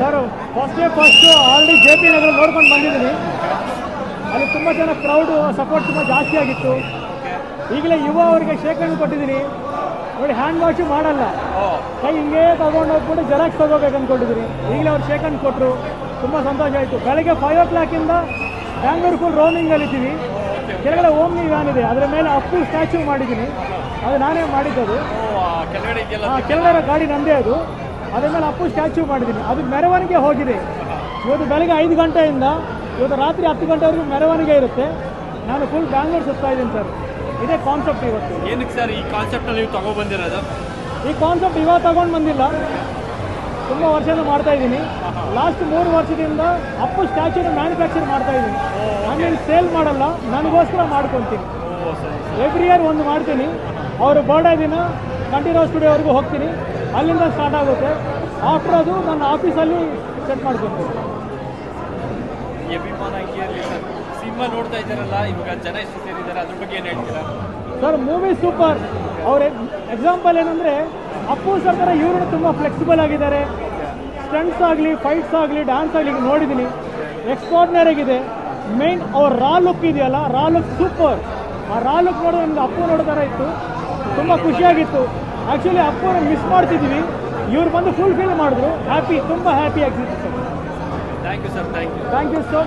Sir first first already J P Nagar ನೋಡ್ಕೊಂಡು ಬಂದಿದ್ದೀನಿ. ಅಲ್ಲಿ ತುಂಬ ಜನ ಕ್ರೌಡು ಸಪೋರ್ಟ್ ತುಂಬ ಜಾಸ್ತಿ ಆಗಿತ್ತು. ಈಗಲೇ ಯುವ ಅವರಿಗೆ ಶೇಖರಣೆ ಕೊಟ್ಟಿದ್ದೀನಿ. ನೋಡಿ ಹ್ಯಾಂಡ್ ವಾಶು ಮಾಡಲ್ಲ. ಕೈ ಹಿಂಗೆ ತಗೊಂಡು ಹೋಗ್ಬಿಟ್ಟು ಜೆರಾಕ್ಸ್ ತಗೋಬೇಕು ಅಂದ್ಕೊಂಡಿದ್ದೀನಿ ಈಗಲೇ ಅವ್ರು ಶೇಖರಣೆ ಕೊಟ್ಟರು ತುಂಬ ಸಂತೋಷ ಆಯಿತು. ಬೆಳಗ್ಗೆ ಫೈವ್ ಓ ಕ್ಲಾಕಿಂದ ಬ್ಯಾಂಗ್ಳೂರು ಫುಲ್ ರೋಮಿಂಗಲ್ಲಿ ಇದ್ದೀವಿ. ಕೆಳಗಡೆ ಓಮ್ನಿ ವ್ಯಾನ್ ಇದೆ. ಅದರ ಮೇಲೆ ಅಪ್ಪು ಸ್ಟ್ಯಾಚ್ಯೂ ಮಾಡಿದ್ದೀನಿ. ಅದು ನಾನೇ ಮಾಡಿದ್ದದು. ಕೆಳಗಡೆ ಗಾಡಿ ನಂದೇ ಅದು. ಅದ್ರ ಮೇಲೆ ಅಪ್ಪು ಸ್ಟ್ಯಾಚ್ಯೂ ಮಾಡಿದ್ದೀನಿ. ಅದು ಮೆರವಣಿಗೆ ಹೋಗಿದೆ. ಇವತ್ತು ಬೆಳಗ್ಗೆ ಐದು ಗಂಟೆಯಿಂದ ಇವತ್ತು ರಾತ್ರಿ ಹತ್ತು ಗಂಟೆವರೆಗೂ ಮೆರವಣಿಗೆ ಇರುತ್ತೆ. ನಾನು ಫುಲ್ ಬ್ಯಾಂಗ್ಳೂರ್ ಸುತ್ತಾ ಇದ್ದೀನಿ ಸರ್ ಇದೇ ಕಾನ್ಸೆಪ್ಟ್ ಇವತ್ತು. ಏನಕ್ಕೆ ಸರ್ ಈ ಕಾನ್ಸೆಪ್ಟ್ ನೀವು ತಗೊಬಂದಿರೋದು ಈ ಕಾನ್ಸೆಪ್ಟ್ ಇವಾಗ ತಗೊಂಡು ಬಂದಿಲ್ಲ. ತುಂಬ ವರ್ಷದಿಂದ ಮಾಡ್ತಾ ಇದ್ದೀನಿ. ಲಾಸ್ಟ್ ಮೂರು ವರ್ಷದಿಂದ ಅಪ್ಪು ಸ್ಟ್ಯಾಚ್ಯೂನ ಮ್ಯಾನುಫ್ಯಾಕ್ಚರ್ ಮಾಡ್ತಾ ಇದ್ದೀನಿ. ಆಮೇಲೆ ಸೇಲ್ ಮಾಡಲ್ಲ. ನನಗೋಸ್ಕರ ಮಾಡ್ಕೊತೀನಿ. ಎವ್ರಿ ಇಯರ್ ಒಂದು ಮಾಡ್ತೀನಿ. ಅವರು ಬರ್ಡೇ ದಿನ ಕಂಠೀರವ ಸ್ಟುಡಿಯೋವರೆಗೂ ಹೋಗ್ತೀನಿ. ಅಲ್ಲಿಂದ ಸ್ಟಾರ್ಟ್ ಆಗುತ್ತೆ. ಆಫ್ಟರ್ ಅದು ನನ್ನ ಆಫೀಸಲ್ಲಿ ಸೆಟ್ ಸರ್ ಸಿನಿಮಾ ನೋಡ್ತಾ ಇದ್ದಾರಲ್ಲ ಇವಾಗ ಜನ ಸೇರಿದ್ದಾರೆ ಅದ್ರ ಬಗ್ಗೆ ಏನು ಹೇಳ್ತೀರಾ? ಸರ್ ಮೂವಿ ಸೂಪರ್ ಅವ್ರ ಎಕ್ಸಾಂಪಲ್ ಏನಂದರೆ ಅಪ್ಪು ಸರ್ ಥರ ಇವರು ತುಂಬ ಫ್ಲೆಕ್ಸಿಬಲ್ ಆಗಿದ್ದಾರೆ. ಸ್ಟಂಟ್ಸ್ ಆಗಲಿ ಫೈಟ್ಸ್ ಆಗಲಿ ಡ್ಯಾನ್ಸ್ ಆಗಲಿ ನೋಡಿದ್ದೀನಿ ಎಕ್ಸ್ಟ್ರಾರ್ಡಿನರಿ ಆಗಿದೆ. ಮೇನ್ ಅವ್ರ ರಾ ಲುಕ್ ಇದೆಯಲ್ಲ ರಾ ಲುಕ್ ಸೂಪರ್ ಆ ರಾ ಲುಕ್ ನೋಡಿದ್ರೆ ನಮ್ಗೆ ಅಪ್ಪು ನೋಡೋ ಥರ ಇತ್ತು. ತುಂಬ ಖುಷಿಯಾಗಿತ್ತು ಆ್ಯಕ್ಚುಲಿ ಅಪ್ಪನ ಮಿಸ್ ಮಾಡ್ತಿದ್ದೀವಿ ಇವ್ರು ಬಂದು ಫುಲ್ ಫಿಲ್ ಮಾಡಿದ್ರು. ಹ್ಯಾಪಿ ತುಂಬಾ ಹ್ಯಾಪಿ ಆಗ್ತಿತ್ತು sir thank you sir thank you thank you so